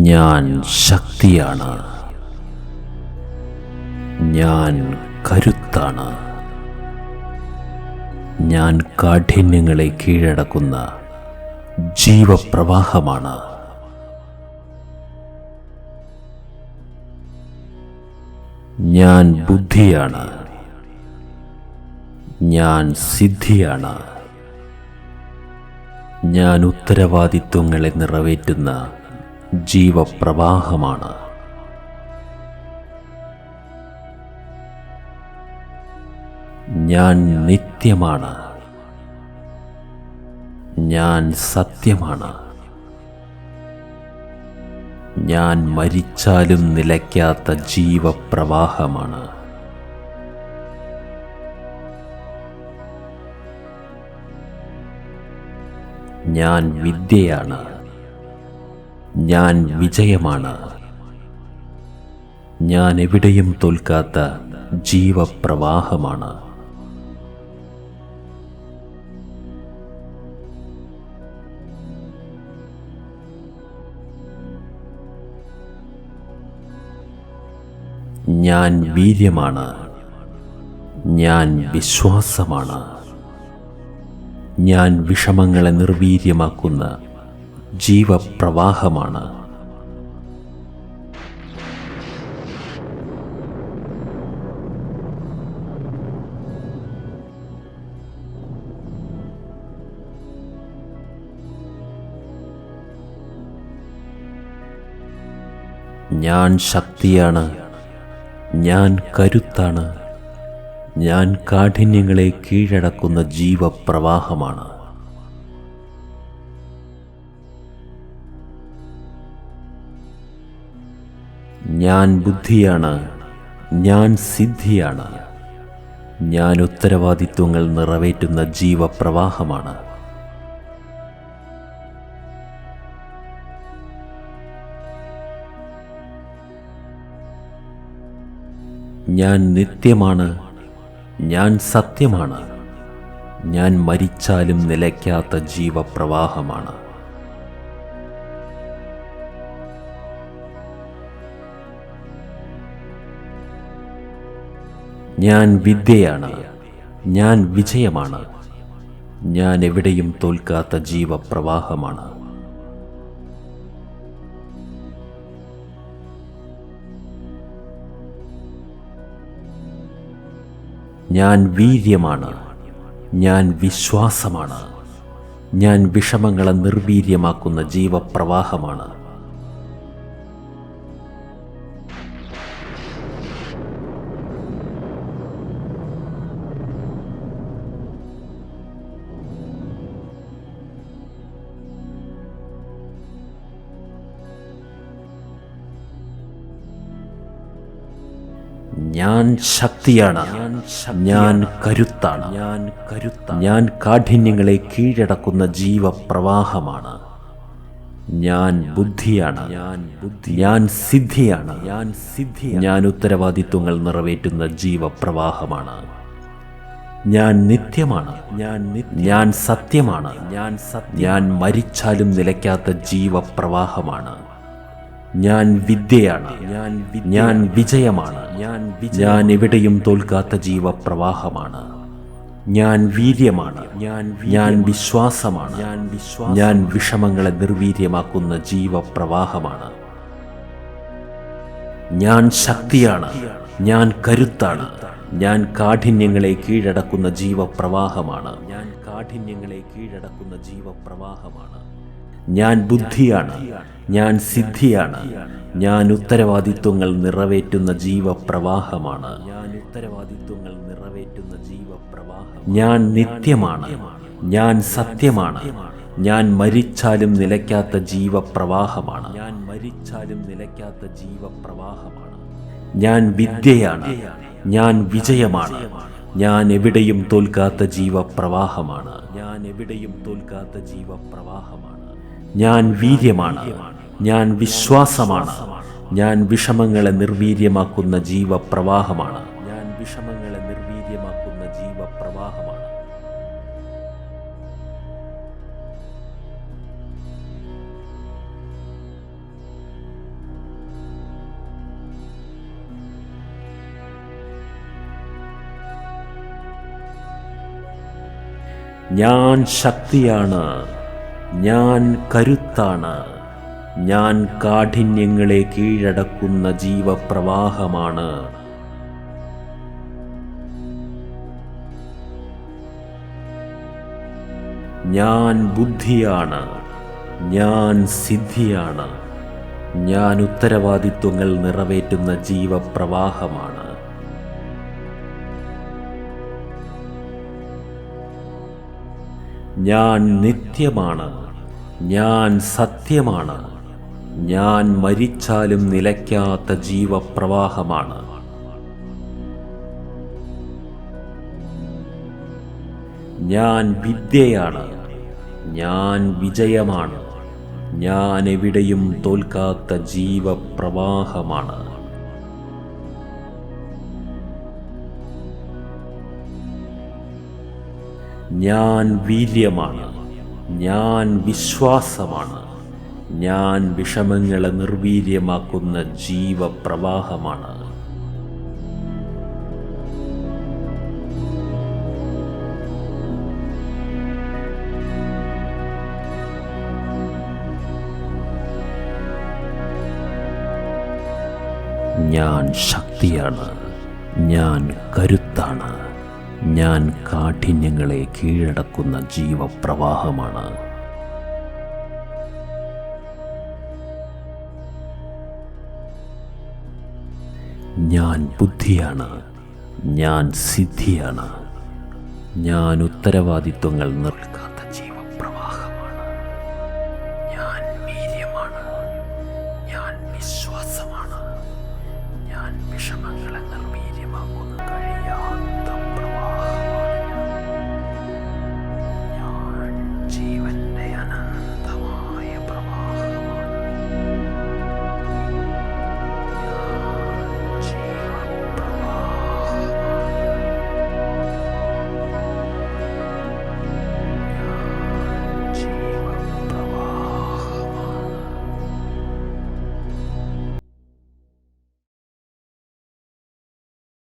ഞാൻ ശക്തിയാണ്. ഞാൻ കരുത്താണ്. ഞാൻ കാഠിന്യങ്ങളെ കീഴടക്കുന്ന ജീവപ്രവാഹമാണ്. ഞാൻ ബുദ്ധിയാണ്. ഞാൻ സിദ്ധിയാണ്. ഞാൻ ഉത്തരവാദിത്വങ്ങളെ നിറവേറ്റുന്ന ജീവപ്രവാഹമാണ്. ഞാൻ നിത്യമാണ്. ഞാൻ സത്യമാണ്. ഞാൻ മരിച്ചാലും നിലയ്ക്കാത്ത ജീവപ്രവാഹമാണ്. ഞാൻ വിദ്യയാണ്. ഞാൻ വിജയമാണ്. ഞാൻ എവിടെയും തോൽക്കാത്ത ജീവപ്രവാഹമാണ്. ഞാൻ വീര്യമാണ്. ഞാൻ വിശ്വാസമാണ്. ഞാൻ വിഷമങ്ങളെ നിർവീര്യമാക്കുന്ന ജീവപ്രവാഹമാണ്. ഞാൻ ശക്തിയാണ്. ഞാൻ കരുത്താണ്. ഞാൻ കാഠിന്യങ്ങളെ കീഴടക്കുന്ന ജീവപ്രവാഹമാണ്. ഞാൻ ബുദ്ധിയാണ് ഞാൻ സിദ്ധിയാണ്. ഞാൻ ഉത്തരവാദിത്വങ്ങൾ നിറവേറ്റുന്ന ജീവപ്രവാഹമാണ്. ഞാൻ നിത്യമാണ് ഞാൻ സത്യമാണ്. ഞാൻ മരിച്ചാലും നിലയ്ക്കാത്ത ജീവപ്രവാഹമാണ്. ഞാൻ വിദ്യയാണ്. ഞാൻ വിജയമാണ്. ഞാൻ എവിടെയും തോൽക്കാത്ത ജീവപ്രവാഹമാണ്. ഞാൻ വീര്യമാണ്. ഞാൻ വിശ്വാസമാണ്. ഞാൻ വിഷമങ്ങളെ നിർവീര്യമാക്കുന്ന ജീവപ്രവാഹമാണ്. ഞാൻ ശക്തിയാണ്. ഞാൻ കരുത്താണ്. ഞാൻ കരുത്ത ഞാൻ കാഠിന്യങ്ങളെ കീഴടക്കുന്ന ജീവപ്രവാഹമാണ്. ഞാൻ ബുദ്ധിയാണ്. ഞാൻ ബുദ്ധി ഞാൻ സിദ്ധിയാണ്. ഞാൻ സിദ്ധി ഞാൻ ഉത്തരവാദിത്വങ്ങൾ നിറവേറ്റുന്ന ജീവപ്രവാഹമാണ്. ഞാൻ നിത്യമാണ്. ഞാൻ ഞാൻ സത്യമാണ്. ഞാൻ ഞാൻ മരിച്ചാലും നിലയ്ക്കാത്ത ജീവപ്രവാഹമാണ്. ഞാൻ വിദ്യയാണ്. ഞാൻ ഞാൻ വിജയമാണ്. ഞാൻ ഞാൻ എവിടെയും തോൽക്കാത്ത ജീവപ്രവാഹമാണ്. ഞാൻ വീര്യമാണ്. ഞാൻ ഞാൻ വിശ്വാസമാണ്. ഞാൻ ഞാൻ വിഷമങ്ങളെ നിർവീര്യമാക്കുന്ന ജീവപ്രവാഹമാണ്. ഞാൻ ശക്തിയാണ്. ഞാൻ കരുത്താണ്. ഞാൻ കാഠിന്യങ്ങളെ കീഴടക്കുന്ന ജീവപ്രവാഹമാണ്. ഞാൻ കാഠിന്യങ്ങളെ കീഴടക്കുന്ന ജീവപ്രവാഹമാണ്. ഞാൻ ബുദ്ധിയാണ് ഞാൻ സിദ്ധിയാണ് ഞാൻ ഉത്തരവാദിത്വങ്ങൾ നിറവേറ്റുന്ന ജീവപ്രവാഹമാണ്. ഞാൻ ഉത്തരവാദിത്വങ്ങൾ നിറവേറ്റുന്ന ജീവപ്രവാഹം ഞാൻ നിത്യമാണ് ഞാൻ സത്യമാണ് ഞാൻ മരിച്ചാലും നിലയ്ക്കാത്ത ജീവപ്രവാഹമാണ്. ഞാൻ മരിച്ചാലും നിലയ്ക്കാത്ത ജീവപ്രവാഹമാണ് ഞാൻ വിദ്യയാണ് ഞാൻ വിജയമാണ് ഞാൻ എവിടെയും തോൽക്കാത്ത ജീവപ്രവാഹമാണ് ഞാൻ എവിടെയും തോൽക്കാത്ത ജീവപ്രവാഹമാണ്. ഞാൻ വീര്യമാണ്. ഞാൻ വിശ്വാസമാണ്. ഞാൻ വിഷമങ്ങളെ നിർവീര്യമാക്കുന്ന ജീവപ്രവാഹമാണ്. ഞാൻ വിഷമങ്ങളെ നിർവീര്യമാക്കുന്ന ജീവപ്രവാഹമാണ്. ഞാൻ ശക്തിയാണ്. ഞാൻ കരുത്താണ്. ഞാൻ കാഠിന്യങ്ങളെ കീഴടക്കുന്ന ജീവപ്രവാഹമാണ്. ഞാൻ ബുദ്ധിയാണ്. ഞാൻ സിദ്ധിയാണ്. ഞാൻ ഉത്തരവാദിത്വങ്ങൾ നിറവേറ്റുന്ന ജീവപ്രവാഹമാണ്. ഞാൻ നിത്യമാണ്. ഞാൻ സത്യമാണ്. ഞാൻ മരിച്ചാലും നിലയ്ക്കാത്ത ജീവപ്രവാഹമാണ്. ഞാൻ വിദ്യയാണ്. ഞാൻ വിജയമാണ്. ഞാൻ എവിടെയും തോൽക്കാത്ത ജീവപ്രവാഹമാണ്. ഞാൻ വീര്യമാണ്. ഞാൻ വിശ്വാസമാണ്. ഞാൻ വിഷമങ്ങളെ നിർവീര്യമാക്കുന്ന ജീവപ്രവാഹമാണ്. ഞാൻ ശക്തിയാണ്. ഞാൻ കരുത്താണ്. ഞാൻ കാഠിന്യങ്ങളെ കീഴടക്കുന്ന ജീവപ്രവാഹമാണ്. ഞാൻ ബുദ്ധിയാണ്. ഞാൻ സിദ്ധിയാണ്. ഞാൻ ഉത്തരവാദിത്വങ്ങൾ നിൽക്കാത്ത